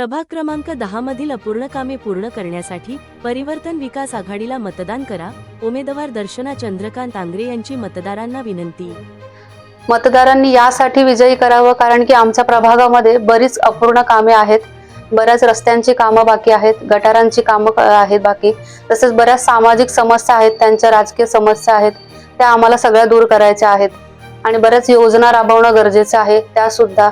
प्रभाग क्रमांक दहा मधील अपूर्ण कामे पूर्ण करण्यासाठी परिवर्तन विकास आघाडीला मतदान करा. उमेदवार दर्शना चंद्रकांत आंग्रे यांची मतदारांना विनंती. मतदारांनी यासाठी विजयी करावं कारण की आमच्या प्रभागामध्ये बरीच अपूर्ण कामे आहेत. बऱ्याच रस्त्यांची कामं बाकी आहेत गटारांची कामं क- आहेत बाकी. तसेच बऱ्याच सामाजिक समस्या आहेत त्यांच्या राजकीय समस्या आहेत. त्या आम्हाला सगळ्या दूर करायच्या आहेत. आणि बऱ्याच योजना राबवणं गरजेचं आहे. त्या सुद्धा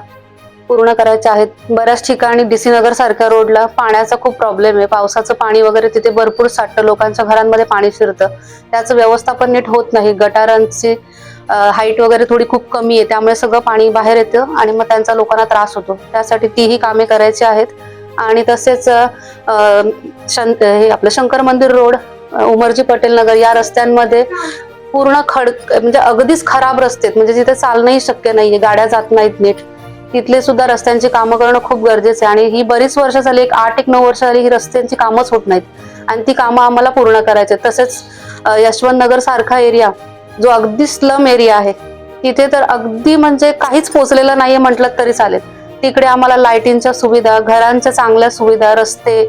पूर्ण करायच्या आहेत. बऱ्याच ठिकाणी डीसी नगर सारख्या रोडला पाण्याचा खूप प्रॉब्लेम आहे. पावसाचं पाणी वगैरे तिथे भरपूर साठतं. लोकांच्या घरांमध्ये पाणी शिरतं. त्याचं व्यवस्थापन नीट होत नाही. गटारांची हाईट वगैरे थोडी खूप कमी आहे. त्यामुळे सगळं पाणी बाहेर येतं आणि मग त्यांचा लोकांना त्रास होतो. त्यासाठी तीही कामे करायची आहेत. आणि तसेच शं हे आपलं शंकर मंदिर रोड उमरजी पटेल नगर या रस्त्यांमध्ये पूर्ण खड म्हणजे अगदीच खराब रस्ते आहेत. म्हणजे जिथे चालणंही शक्य नाहीये. गाड्या जात नाहीत नीट. तिथले सुद्धा रस्त्यांची कामं करणं खूप गरजेचं आहे. आणि ही बरीच वर्ष झाली एक आठ एक नऊ वर्ष झाली ही रस्त्यांची कामच होत नाहीत. आणि ती कामं आम्हाला पूर्ण करायची आहेत. तसेच यशवंत नगर सारखा एरिया जो अगदी स्लम एरिया आहे तिथे तर अगदी म्हणजे काहीच पोचलेलं नाहीये म्हटलं तरी चालेल. तिकडे आम्हाला लाईटिंगच्या सुविधा घरांच्या चांगल्या सुविधा रस्ते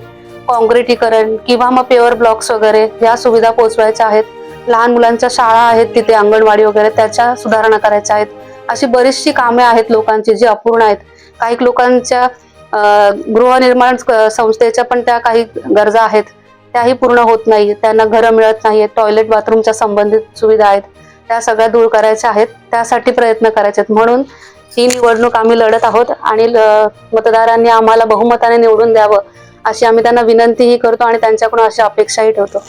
काँक्रिटीकरण किंवा मग पेवर ब्लॉक्स वगैरे या सुविधा पोचवायच्या आहेत. लहान मुलांच्या शाळा आहेत तिथे अंगणवाडी वगैरे त्याच्या सुधारणा करायच्या आहेत. अशी बरीचशी कामे आहेत लोकांची जी अपूर्ण आहेत. काही लोकांच्या गृहनिर्माण क- संस्थेच्या पण त्या काही गरजा आहेत. त्याही पूर्ण होत नाही. त्यांना घरं मिळत नाही टॉयलेट बाथरूमच्या संबंधित सुविधा आहेत. त्या सगळ्या दूर करायच्या आहेत. त्यासाठी प्रयत्न करायचे आहेत म्हणून ही निवडणूक आम्ही लढत आहोत आणि ल- मतदारांनी आम्हाला बहुमताने निवडून द्यावं अशी आम्ही त्यांना विनंतीही करतो आणि त्यांच्याकडून अशी अपेक्षाही ठेवतो.